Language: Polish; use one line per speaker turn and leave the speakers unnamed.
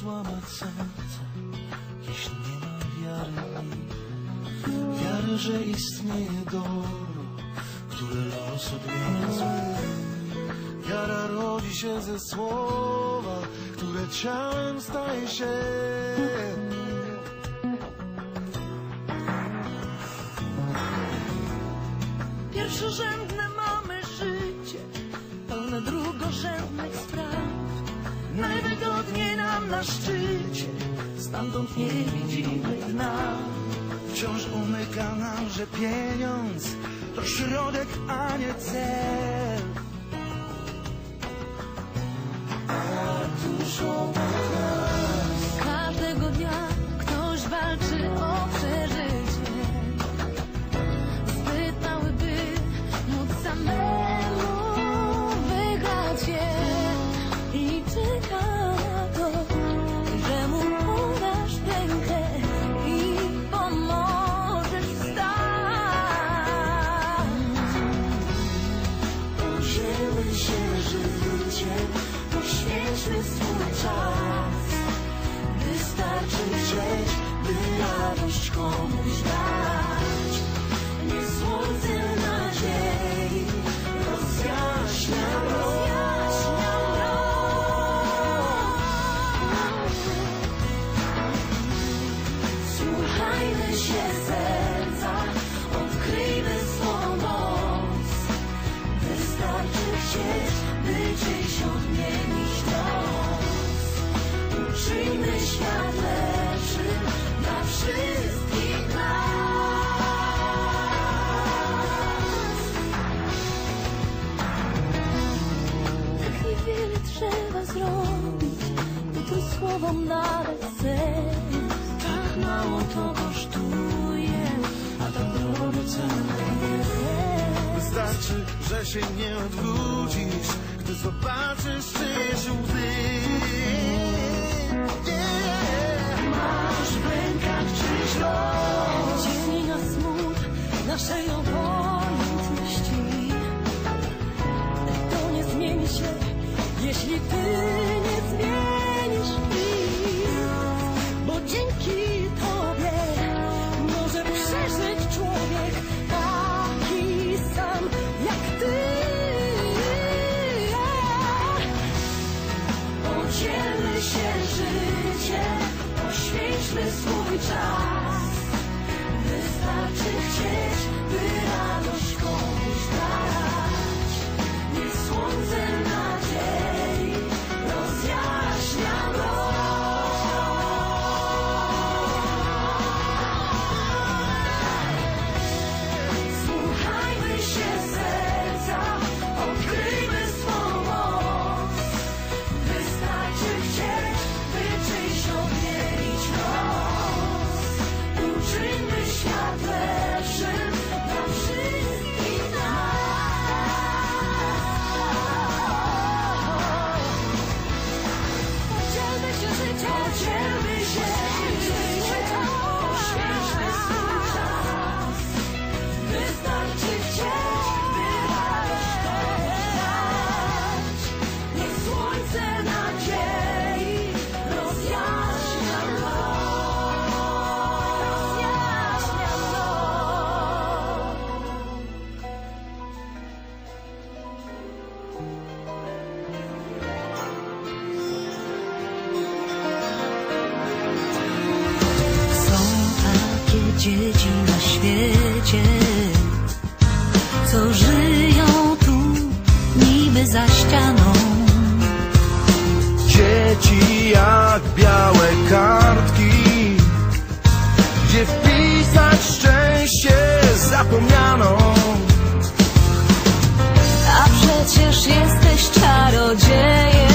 złamać serce, jeśli nie ma wiary. Wiary, że istnieje dobro, które los odniósł. Wiara rodzi się ze słowa, które ciałem staje się.
Pierwszorzędne mamy życie, pełne drugorzędnych na szczycie, stamtąd nie widzimy dna.
Wciąż umyka nam, że pieniądz to środek, a nie cel. A dużo
ma że się
nie odwrócisz, gdy zobaczysz czyjeś łzy.
dzieci na świecie, co żyją tu niby za ścianą.
Dzieci jak białe kartki, gdzie wpisać szczęście zapomniano.
A przecież jesteś czarodziejem.